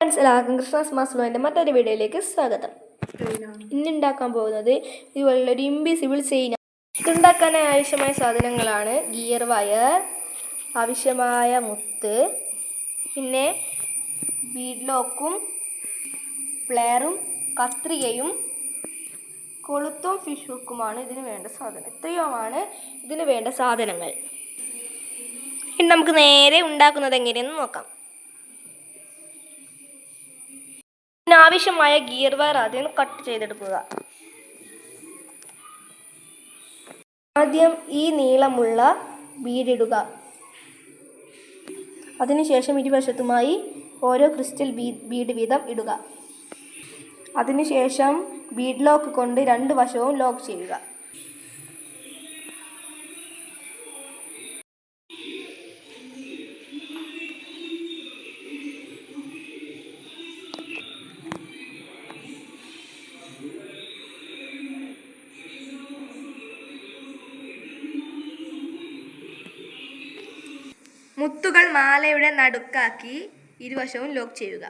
Friends എല്ലാവർക്കും Christmas മാസ്ലോന്റെ മറ്റൊരു വീഡിയോയിലേക്ക് സ്വാഗതം. ഇന്നുണ്ടാക്കാൻ പോകുന്നത് ഇതുപോലുള്ള ഒരു ഇമ്പിസിബിൾ ചെയിൻ ഇതുണ്ടാക്കാൻ ആവശ്യമായ സാധനങ്ങളാണ് ഗിയർ വയർ ആവശ്യമായ മുത്ത് പിന്നെ ബീഡ് ലോക്കും പ്ലെയറും കത്രികയും കൊളുത്തും ഫിഷ് ഹുക്കുമാണ് ഇതിന് വേണ്ട സാധനം. ഇത്രയുമാണ് ഇതിന് വേണ്ട സാധനങ്ങൾ. ഇനി നമുക്ക് നേരെ ഉണ്ടാക്കുന്നത് എങ്ങനെയെന്ന് നോക്കാം. ഇതിനാവശ്യമായ ഗിയർ വയർ ആദ്യം കട്ട് ചെയ്തെടുക്കുക. ആദ്യം ഈ നീളമുള്ള ബീഡിടുക അതിനുശേഷം ഇരുവശത്തുമായി ഓരോ ക്രിസ്റ്റൽ ബീഡ് വീതം ഇടുക. അതിനുശേഷം ബീഡ് ലോക്ക് കൊണ്ട് രണ്ട് വശവും ലോക്ക് ചെയ്യുക. മുത്തുകൾ മാലയുടെ നടുക്കാക്കി ഇരുവശവും ലോക്ക് ചെയ്യുക.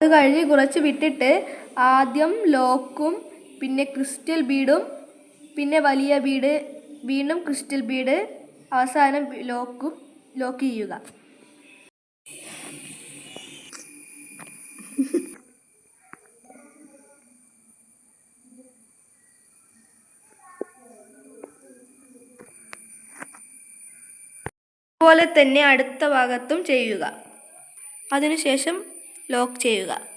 അത് കഴിഞ്ഞ് കുറച്ച് വിട്ടിട്ട് ആദ്യം ലോക്കും പിന്നെ ക്രിസ്റ്റൽ ബീഡും പിന്നെ വലിയ ബീഡ് വീണ്ടും ക്രിസ്റ്റൽ ബീഡ് അവസാനം ലോക്കും ലോക്ക് ചെയ്യുക. അതുപോലെ തന്നെ അടുത്ത ഭാഗത്തും ചെയ്യുക. അതിനുശേഷം ലോക്ക് ചെയ്യുക.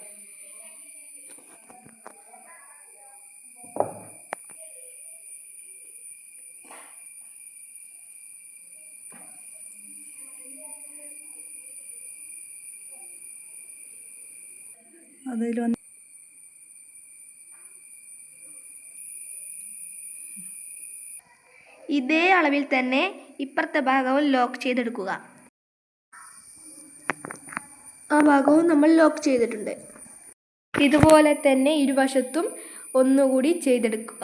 അതിൽ വന്ന് ഇതേ അളവിൽ തന്നെ ഇപ്പുറത്തെ ഭാഗവും ലോക്ക് ചെയ്തെടുക്കുക. ആ ഭാഗവും നമ്മൾ ലോക്ക് ചെയ്തിട്ടുണ്ട്. ഇതുപോലെ തന്നെ ഇരുവശത്തും ഒന്നുകൂടി ചെയ്തെടുക്കുക.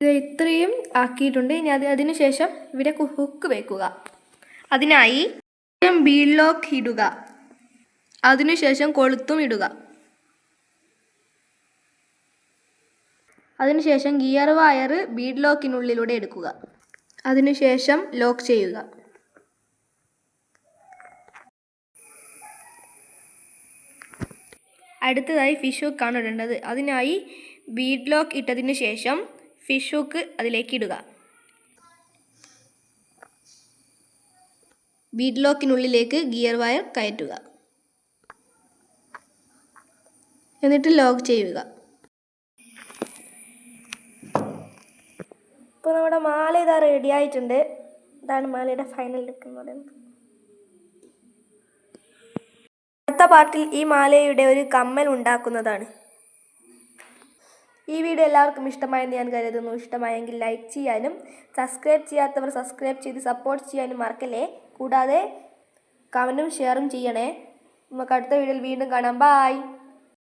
ഇത് ഇത്രയും ആക്കിയിട്ടുണ്ട്. ഇനി അത് അതിനുശേഷം ഇവിടെ ഹുക്ക് വെക്കുക. അതിനായി ബീ ലോക്ക് ഇടുക. അതിനുശേഷം കൊളുത്തും ഇടുക. അതിനുശേഷം ഗിയർ വയർ ബീഡ് ലോക്കിനുള്ളിലൂടെ എടുക്കുക. അതിനുശേഷം ലോക്ക് ചെയ്യുക. അടുത്തതായി ഫിഷ് ഹുക്കാണ് ഇടേണ്ടത്. അതിനായി ബീഡ് ലോക്ക് ഇട്ടതിന് ശേഷം ഫിഷ് ഹുക്ക് അതിലേക്ക് ഇടുക. ബീഡ് ലോക്കിനുള്ളിലേക്ക് ഗിയർ വയർ കയറ്റുക. എന്നിട്ട് ലോക്ക് ചെയ്യുക. ഇപ്പോൾ നമ്മുടെ മാല ഇതാ റെഡി ആയിട്ടുണ്ട്. ഇതാണ് മാലയുടെ ഫൈനൽ ലുക്ക് എന്ന് പറയുന്നത്. അടുത്ത പാർട്ടിൽ ഈ മാലയുടെ ഒരു കമ്മൽ ഉണ്ടാക്കുന്നതാണ്. ഈ വീഡിയോ എല്ലാവർക്കും ഇഷ്ടമായെന്ന് ഞാൻ കരുതുന്നു. ഇഷ്ടമായെങ്കിൽ ലൈക്ക് ചെയ്യാനും സബ്സ്ക്രൈബ് ചെയ്യാത്തവർ സബ്സ്ക്രൈബ് ചെയ്ത് സപ്പോർട്ട് ചെയ്യാനും മറക്കല്ലേ? കൂടാതെ കമന്റും ഷെയറും ചെയ്യണേ. നമുക്ക് അടുത്ത വീഡിയോയിൽ വീണ്ടും കാണാം. ബായ്